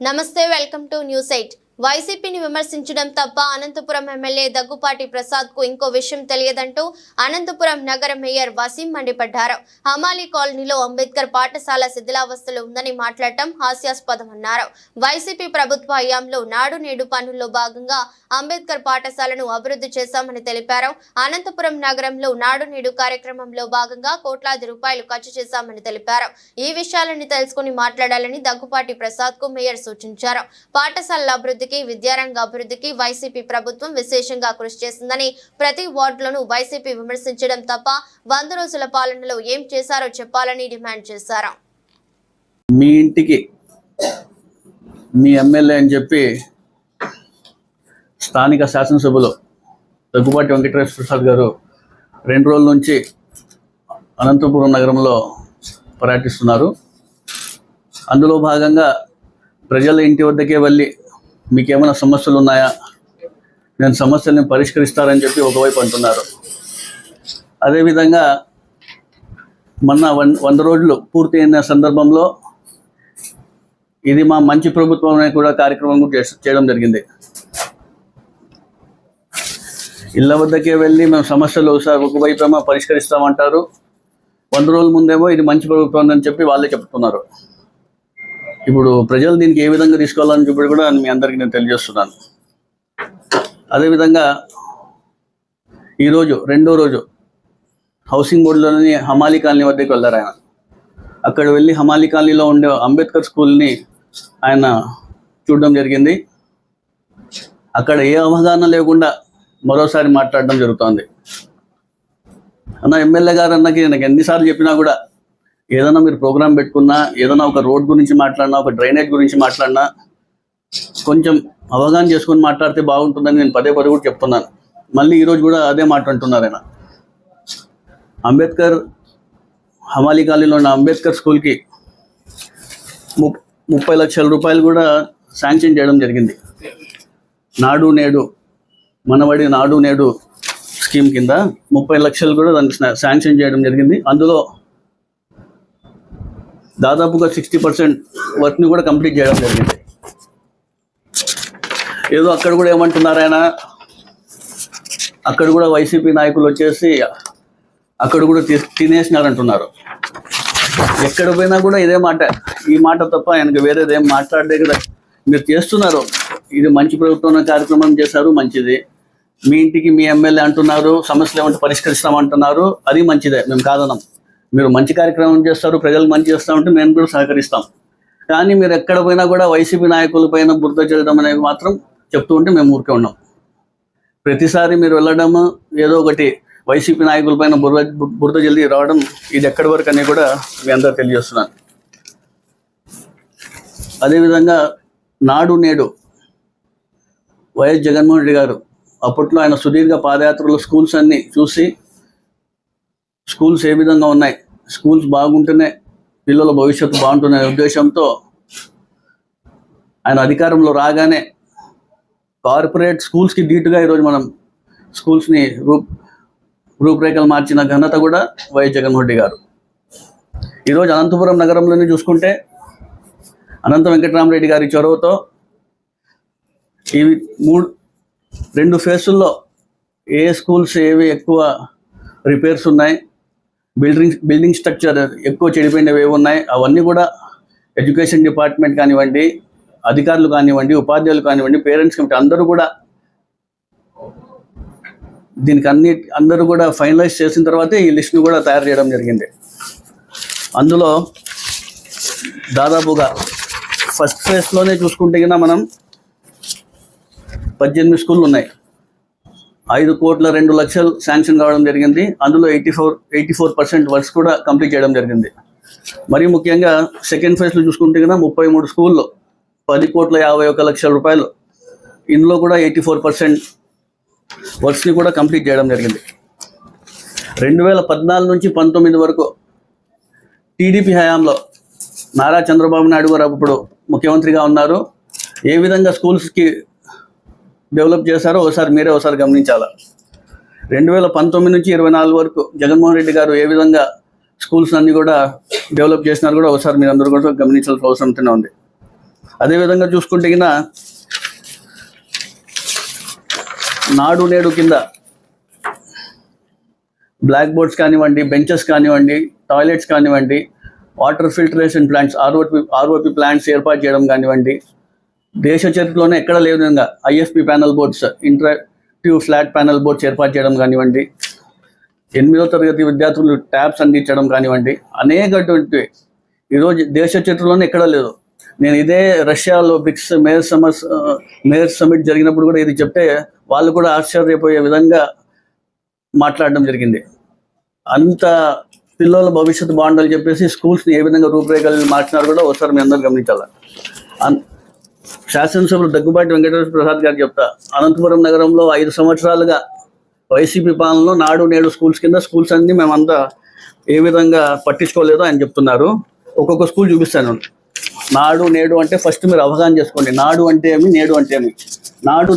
నమస్తే welcome to news eight వైసీపీని విమర్శించడం తప్ప అనంతపురం ఎమ్మెల్యే దగ్గుపాటి ప్రసాద్కు ఇంకో విషయం తెలియదంటూ అనంతపురం నగర మేయర్ వసీం మండిపడ్డారు. హమాలి కాలనీలో అంబేద్కర్ పాఠశాల శిథిలావస్థలో ఉందని మాట్లాడటం హాస్యాస్పదమన్నారు వైసీపీ ప్రభుత్వ హయాంలో నాడు నేడు పనుల్లో భాగంగా అంబేద్కర్ పాఠశాలను అభివృద్ధి చేశామని తెలిపారు. అనంతపురం నగరంలో నాడు నేడు కార్యక్రమంలో భాగంగా కోట్లాది రూపాయలు ఖర్చు చేశామని తెలిపారు. ఈ విషయాలను తెలుసుకుని మాట్లాడాలని దగ్గుపాటి ప్రసాద్కు మేయర్ సూచించారు. పాఠశాలల అభివృద్ధికి విద్యారంగ అభివృద్ధికి వైసీపీ ప్రభుత్వం విశేషంగా కృషి చేసిందని ప్రతి వార్డులను వైసీపీ విమర్శించడం తప్ప వంద రోజుల పాలనలో ఏం చేశారో చెప్పాలని డిమాండ్ చేశారు. మీ ఇంటికి మీ ఎమ్మెల్యే అని చెప్పి స్థానిక శాసనసభలో దగ్గుబాటి వెంకటేశ్వర ప్రసాద్ గారు రెండు రోజుల నుంచి అనంతపురం నగరంలో పర్యటిస్తున్నారు. అందులో భాగంగా ప్రజల ఇంటి వద్దకే వెళ్ళి మీకు ఏమైనా సమస్యలు ఉన్నాయా? నేను సమస్యల్ని పరిష్కరిస్తారని చెప్పి ఒకవైపు అంటున్నారు. అదేవిధంగా మొన్న వన్ వంద రోజులు పూర్తి అయిన సందర్భంలో ఇది మా మంచి ప్రభుత్వం అనే కూడా కార్యక్రమం కూడా చేయడం జరిగింది. ఇళ్ళ వద్దకే వెళ్ళి మేము సమస్యలు సార్ ఒకవైపు ఏమో పరిష్కరిస్తామంటారు. వంద రోజుల ముందేమో ఇది మంచి ప్రభుత్వం అని చెప్పి వాళ్ళే చెప్తున్నారు. ఇప్పుడు ప్రజలు దీనికి ఏ విధంగా తీసుకోవాలని చెప్పి కూడా మీ అందరికీ నేను తెలియజేస్తున్నాను. అదేవిధంగా ఈరోజు రెండో రోజు హౌసింగ్ బోర్డులోని హమాలి కాలనీ వద్దకు వెళ్ళారు ఆయన. అక్కడ వెళ్ళి హమాలి కాలనీలో ఉండే అంబేద్కర్ స్కూల్ని ఆయన చూడడం జరిగింది. అక్కడ ఏ అవగాహన లేకుండా మరోసారి మాట్లాడడం జరుగుతోంది. అన్న ఎమ్మెల్యే గారు అన్నకి నాకు ఎన్నిసార్లు చెప్పినా కూడా ఏదైనా మీరు ప్రోగ్రామ్ పెట్టుకున్నా ఏదైనా ఒక రోడ్ గురించి మాట్లాడినా ఒక డ్రైనేజ్ గురించి మాట్లాడినా కొంచెం అవగాహన చేసుకొని మాట్లాడితే బాగుంటుందని నేను పదే పదే కూడా చెప్తున్నాను. మళ్ళీ ఈరోజు కూడా అదే మాట అంటున్నారు ఆయన. అంబేద్కర్ హమాలి కాలనీలో ఉన్న అంబేద్కర్ స్కూల్కి ము ముప్పై లక్షల రూపాయలు కూడా శాంక్షన్ చేయడం జరిగింది. నాడు నేడు మనబడి నాడు నేడు స్కీమ్ కింద ముప్పై లక్షలు కూడా దానికి శాంక్షన్ చేయడం జరిగింది. అందులో దాదాపుగా సిక్స్టీ పర్సెంట్ వర్క్ని కూడా కంప్లీట్ చేయడం జరిగింది. ఏదో అక్కడ కూడా ఏమంటున్నారు ఆయన? అక్కడ కూడా వైసీపీ నాయకులు వచ్చేసి అక్కడ కూడా తి- తినేసినారంటున్నారు. ఎక్కడ పోయినా కూడా ఇదే మాట ఈ మాట తప్ప ఆయనకు వేరేదేం మాట్లాడలే కదా. మీరు చేస్తున్నారు. ఇది మంచి ప్రభుత్వం కార్యక్రమం చేశారు మంచిది. మీ ఇంటికి మీ ఎమ్మెల్యే అంటున్నారు సమస్యలు ఏమంటే పరిష్కరిస్తామంటున్నారు అది మంచిదే. మేము కాదనం. మీరు మంచి కార్యక్రమం చేస్తారు ప్రజలకు మంచి చేస్తామంటే మేము కూడా సహకరిస్తాం. కానీ మీరు ఎక్కడ పోయినా కూడా వైసీపీ నాయకుల పైన బురద చల్లడం అనేది మాత్రం చెప్తూ ఉంటే మేము ఊరికే ఉన్నాం. ప్రతిసారి మీరు వెళ్ళడము ఏదో ఒకటి వైసీపీ నాయకుల పైన బురద బురద జల్ది రావడం ఇది ఎక్కడి వరకు అని కూడా మీ అందరూ తెలియజేస్తున్నాను. అదేవిధంగా నాడు నేడు వైఎస్ జగన్మోహన్ రెడ్డి గారు అప్పట్లో ఆయన సుదీర్ఘ పాదయాత్రలో స్కూల్స్ అన్ని చూసి స్కూల్స్ ఏ విధంగా ఉన్నాయి? స్కూల్స్ బాగుంటేనే పిల్లల భవిష్యత్తు బాగుంటున్న ఉద్దేశంతో ఆయన అధికారంలో రాగానే కార్పొరేట్ స్కూల్స్కి ధీటుగా ఈరోజు మనం స్కూల్స్ని రూప్ రూపురేఖలు మార్చిన ఘనత కూడా వైఎస్ జగన్మోహన్ రెడ్డి గారు. ఈరోజు అనంతపురం నగరంలోనే చూసుకుంటే అనంత వెంకటరామరెడ్డి గారి చొరవతో ఇవి మూడు రెండు ఫేసుల్లో ఏ స్కూల్స్ ఏవి ఎక్కువ రిపేర్స్ ఉన్నాయి? బిల్డింగ్ బిల్డింగ్ స్ట్రక్చర్ ఎక్కువ చెడిపోయినవి ఏవి ఉన్నాయి. అవన్నీ కూడా ఎడ్యుకేషన్ డిపార్ట్మెంట్ కానివ్వండి అధికారులు కానివ్వండి ఉపాధ్యాయులు కానివ్వండి పేరెంట్స్ కమిటీ అందరూ కూడా దీనికి అన్ని అందరూ కూడా ఫైనలైజ్ చేసిన తర్వాతే ఈ లిస్ట్ను కూడా తయారు చేయడం జరిగింది. అందులో దాదాపుగా ఫస్ట్ ఫేజ్లోనే చూసుకుంటే కన్నా మనం పద్దెనిమిది స్కూళ్ళు ఉన్నాయి. ఐదు కోట్ల రెండు లక్షలు శాంక్షన్ కావడం జరిగింది. అందులో eighty four eighty four percent works కూడా కంప్లీట్ చేయడం జరిగింది. మరీ ముఖ్యంగా సెకండ్ ఫేజ్లో చూసుకుంటే కదా ముప్పై మూడు స్కూల్లో పది కోట్ల యాభై ఒక లక్షల రూపాయలు. ఇందులో కూడా ఎయిటీ ఫోర్ పర్సెంట్ వర్క్స్ని కూడా కంప్లీట్ చేయడం జరిగింది. రెండు వేల పద్నాలుగు నుంచి పంతొమ్మిది వరకు టీడీపీ హయాంలో నారా చంద్రబాబు నాయుడు గారు అప్పుడు ముఖ్యమంత్రిగా ఉన్నారు. ఏ విధంగా స్కూల్స్కి డెవలప్ చేశారో ఒకసారి మీరే ఒకసారి గమనించాలా? రెండు వేల పంతొమ్మిది నుంచి ఇరవై నాలుగు వరకు జగన్మోహన్ రెడ్డి గారు ఏ విధంగా స్కూల్స్ అన్ని కూడా డెవలప్ చేసినారు కూడా ఒకసారి మీరు అందరూ కూడా గమనించాల్సిన అవసరం ఉంది. అదేవిధంగా చూసుకుంటే కింద నాడు నేడు కింద బ్లాక్ బోర్డ్స్ కానివ్వండి బెంచెస్ కానివ్వండి టాయిలెట్స్ కానివ్వండి water filtration plants ROP ROP plants ఏర్పాటు చేయడం కానివ్వండి దేశ చరిత్రలోనే ఎక్కడ లేని విధంగా IFP panel boards interactive flat panel boards ఏర్పాటు చేయడం కానివ్వండి ఎనిమిదో తరగతి విద్యార్థులు ట్యాబ్స్ అందించడం కానివ్వండి అనేకటువంటి ఈరోజు దేశ చరిత్రలోనే ఎక్కడ లేదు. నేను ఇదే రష్యాలో బ్రిక్స్ మేయర్ సమస్ మేయర్ సమిట్ జరిగినప్పుడు కూడా ఇది చెప్తే వాళ్ళు కూడా ఆశ్చర్యపోయే విధంగా మాట్లాడడం జరిగింది. అంత పిల్లల భవిష్యత్తు బాగుండాలని చెప్పేసి స్కూల్స్ని ఏ విధంగా రూపురేఖలు మార్చినారు కూడా ఒకసారి మీ అందరూ గమనించాలి. అన్- శాసనసభ్యులు దగ్గుబాటి వెంకటేశ్వర ప్రసాద్ గారు చెప్తా అనంతపురం నగరంలో ఐదు సంవత్సరాలుగా వైసీపీ పాలనలో నాడు నేడు స్కూల్స్ కింద స్కూల్స్ అన్ని మేమంతా ఏ విధంగా పట్టించుకోలేదో ఆయన చెప్తున్నారు. ఒక్కొక్క స్కూల్ చూపిస్తాను. నాడు నేడు అంటే ఫస్ట్ మీరు అవగాహన చేసుకోండి. నాడు అంటే ఏమి నేడు అంటే ఏమి? నాడు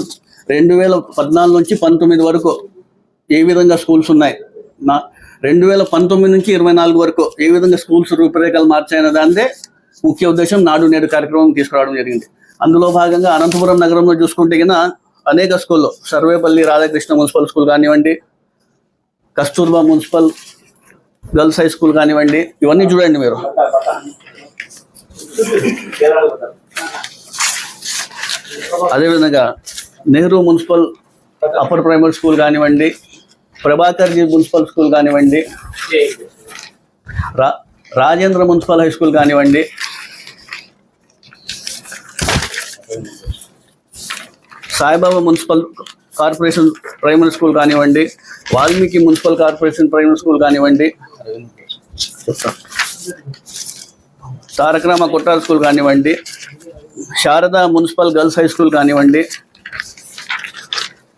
రెండు వేల పద్నాలుగు నుంచి పంతొమ్మిది వరకు ఏ విధంగా స్కూల్స్ ఉన్నాయి? నా రెండు వేల పంతొమ్మిది నుంచి ఇరవై నాలుగు వరకు ఏ విధంగా స్కూల్స్ రూపురేఖలు మార్చాయన్న దానిదే ముఖ్య ఉద్దేశం నాడు నేడు కార్యక్రమం తీసుకురావడం జరిగింది. అందులో భాగంగా అనంతపురం నగరంలో చూసుకుంటే కింద అనేక స్కూల్లో సర్వేపల్లి రాధాకృష్ణ మున్సిపల్ స్కూల్ కానివ్వండి Kasturba municipal girls high school కానివ్వండి ఇవన్నీ చూడండి మీరు. అదేవిధంగా Nehru municipal upper primary school కానివ్వండి ప్రభాకర్జీ మున్సిపల్ స్కూల్ కానివ్వండి రా రాజేంద్ర మున్సిపల్ హై స్కూల్ కానివ్వండి Saibaba municipal corporation primary school కానివ్వండి Valmiki municipal corporation primary school కానివ్వండి తారకరామ కొట్టాల స్కూల్ కానివ్వండి Sharada municipal girls high school కానివ్వండి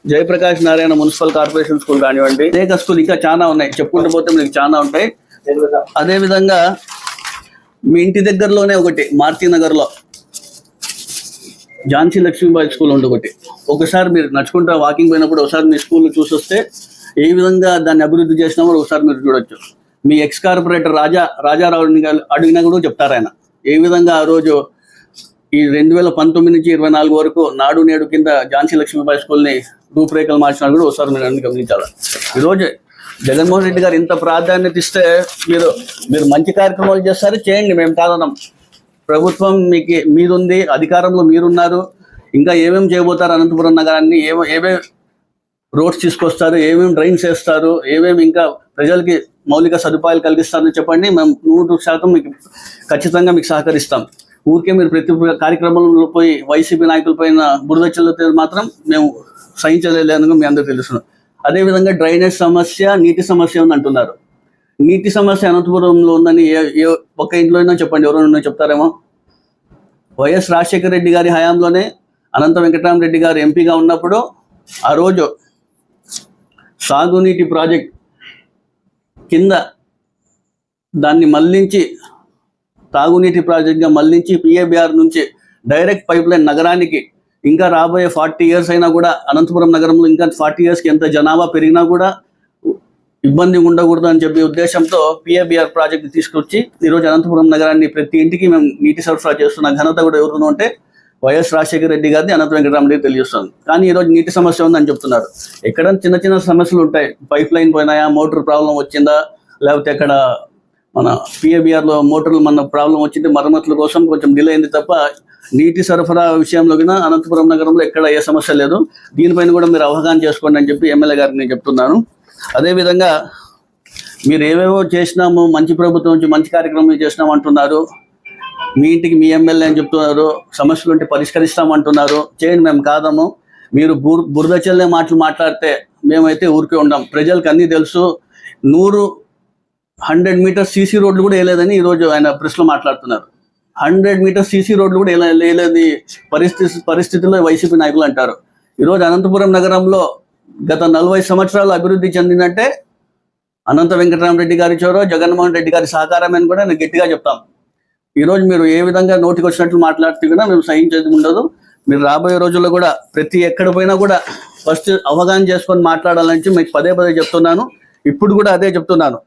Jayaprakash Narayana municipal corporation school కానివ్వండి అనేక స్కూల్ ఇంకా చాలా ఉన్నాయి. చెప్పుకుంటూ పోతే మీకు చాలా ఉంటాయి. అదేవిధంగా మీ ఇంటి దగ్గరలోనే ఒకటి మారుతీనగర్లో ఝాన్సీ లక్ష్మీబాయి స్కూల్ ఉంది ఒకటి. ఒకసారి మీరు నడుచుకుంటా వాకింగ్ పోయినప్పుడు ఒకసారి మీ స్కూల్ చూసొస్తే ఏ విధంగా దాన్ని అభివృద్ధి చేసినా కూడా ఒకసారి మీరు చూడొచ్చు. మీ ఎక్స్ కార్పొరేటర్ రాజా రాజారావుని అడిగినా కూడా చెప్తారు ఆయన. ఏ విధంగా ఆ రోజు ఈ రెండు వేల పంతొమ్మిది నుంచి ఇరవై నాలుగు వరకు నాడు నేడు కింద ఝాన్సీ లక్ష్మీబాయి స్కూల్ని రూపురేఖలు మార్చినా కూడా ఒకసారి మీరు అన్ని గమనించాలి. ఈరోజు జగన్మోహన్ రెడ్డి గారు ఇంత ప్రాధాన్యత ఇస్తే మీరు మీరు మంచి కార్యక్రమాలు చేస్తారు చేయండి మేము కాదనం ప్రభుత్వం మీకు మీరుంది అధికారంలో మీరున్నారు ఇంకా ఏమేమి చేయబోతారు అనంతపురం నగరాన్ని ఏమో ఏమేమి రోడ్స్ తీసుకొస్తారు ఏమేమి డ్రైన్స్ వేస్తారు ఏమేమి ఇంకా ప్రజలకి మౌలిక సదుపాయాలు కలిగిస్తారని చెప్పండి మేము నూరు శాతం మీకు ఖచ్చితంగా మీకు సహకరిస్తాం. ఊరికే మీరు ప్రతి కార్యక్రమంలో పోయి వైసీపీ నాయకుల పైన బురద చల్లితే మాత్రం మేము సహించలేదని మీ అందరూ తెలుసు. అదేవిధంగా డ్రైనేజ్ సమస్య నీటి సమస్య ఉంది అంటున్నారు నీటి సమస్య అనంతపురంలో ఉందని ఏ ఏ ఒక్క ఇంట్లో అయినా చెప్పండి ఎవరైనా చెప్తారేమో? వైఎస్ రాజశేఖర రెడ్డి గారి హయాంలోనే అనంత వెంకటరామరెడ్డి గారు ఎంపీగా ఉన్నప్పుడు ఆ రోజు సాగునీటి ప్రాజెక్ట్ కింద దాన్ని మళ్ళించి తాగునీటి ప్రాజెక్ట్గా మళ్ళించి పిఏబిఆర్ నుంచి డైరెక్ట్ పైప్ లైన్ నగరానికి ఇంకా రాబోయే ఫార్టీ ఇయర్స్ అయినా కూడా అనంతపురం నగరంలో ఇంకా ఫార్టీ ఇయర్స్కి ఎంత జనాభా పెరిగినా కూడా ఇబ్బంది ఉండకూడదు అని చెప్పే ఉద్దేశంతో పిఏబిఆర్ ప్రాజెక్ట్ తీసుకొచ్చి ఈరోజు అనంతపురం నగరాన్ని ప్రతి ఇంటికి మేము నీటి సరఫరా చేస్తున్న ఘనత కూడా ఎవరు అంటే వైఎస్ రాజశేఖర రెడ్డి గారిని అనంత వెంకటరామరెడ్డి తెలియజేస్తుంది. కానీ ఈరోజు నీటి సమస్య ఉందని చెప్తున్నారు. ఎక్కడ చిన్న చిన్న సమస్యలు ఉంటాయి. పైప్ లైన్ పోయినాయా? మోటార్ ప్రాబ్లం వచ్చిందా? లేకపోతే అక్కడ మన పిఏబిఆర్లో లో మోటార్లు మన ప్రాబ్లం వచ్చింది? మరమ్మతుల కోసం కొంచెం డిలే అయింది తప్ప నీటి సరఫరా విషయంలో కూడా అనంతపురం నగరంలో ఎక్కడ ఏ సమస్య లేదు. దీనిపైన కూడా మీరు అవగాహన చేసుకోండి అని చెప్పి ఎమ్మెల్యే గారికి నేను చెప్తున్నాను. అదేవిధంగా మీరు ఏవేవో చేసినాము మంచి ప్రభుత్వం నుంచి మంచి కార్యక్రమం చేసినాం అంటున్నారు మీ ఇంటికి మీ ఎమ్మెల్యే అని చెప్తున్నారు సమస్యలు ఉంటే పరిష్కరిస్తామంటున్నారు చేయండి మేము కాదము. మీరు బుర్ బురదచల్లే మాటలు మాట్లాడితే మేమైతే ఊరికే ఉండం. ప్రజలకు అన్నీ తెలుసు. నూరు హండ్రెడ్ మీటర్స్ సీసీ రోడ్లు కూడా వేయలేదని ఈరోజు ఆయన ప్రెస్లో మాట్లాడుతున్నారు. హండ్రెడ్ మీటర్స్ సీసీ రోడ్లు కూడా వేయలే- వేయలేని పరిస్థితి పరిస్థితుల్లో వైసీపీ నాయకులు అంటారు. ఈరోజు అనంతపురం నగరంలో గత నలభై సంవత్సరాలు అభివృద్ధి చెందిందంటే అనంత వెంకటరామరెడ్డి గారి చోరో జగన్మోహన్ రెడ్డి గారి సహకారమని కూడా నేను గట్టిగా చెప్తాం ఈరోజు మీరు ఏ విధంగా నోటికి వచ్చినట్లు మాట్లాడితే కూడా మేము సహించేది ఉండదు. మీరు రాబోయే రోజుల్లో కూడా ప్రతి ఎక్కడ పోయినా కూడా ఫస్ట్ అవగాహన చేసుకొని మాట్లాడాలని మీకు పదే పదే చెప్తున్నాను. ఇప్పుడు కూడా అదే చెప్తున్నాను.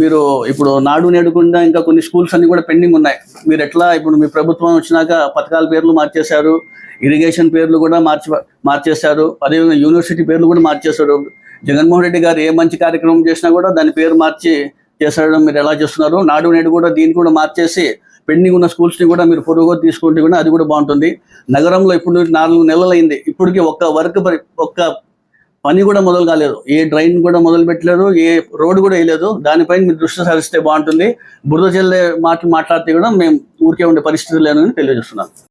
మీరు ఇప్పుడు నాడు నేడుకుండా ఇంకా కొన్ని స్కూల్స్ అన్ని కూడా పెండింగ్ ఉన్నాయి. మీరు ఎట్లా ఇప్పుడు మీ ప్రభుత్వం వచ్చినాక పథకాల పేర్లు మార్చేశారు ఇరిగేషన్ పేర్లు కూడా మార్చి మార్చేశారు అదేవిధంగా యూనివర్సిటీ పేర్లు కూడా మార్చేశారు. జగన్మోహన్ రెడ్డి గారు ఏ మంచి కార్యక్రమం చేసినా కూడా దాని పేరు మార్చి చేశాడు మీరు ఎలా చేస్తున్నారు? నాడు నేడు కూడా దీన్ని కూడా మార్చేసి పెండింగ్ ఉన్న స్కూల్స్ని కూడా మీరు పొరుగుగా తీసుకుంటే కూడా అది కూడా బాగుంటుంది. నగరంలో ఇప్పుడు నాలుగు నెలలు అయింది ఇప్పటికీ ఒక్క వర్క్ ఒక్క పని కూడా మొదలు కాలేదు. ఏ డ్రైన్ కూడా మొదలు పెట్టలేదు ఏ రోడ్డు కూడా వేయలేదు. దానిపైన మీరు దృష్టి సారిస్తే బాగుంటుంది. బురద చెల్లె మాట మాట్లాడితే కూడా మేము ఊరికే ఉండే పరిస్థితి లేదని తెలియజేస్తున్నాను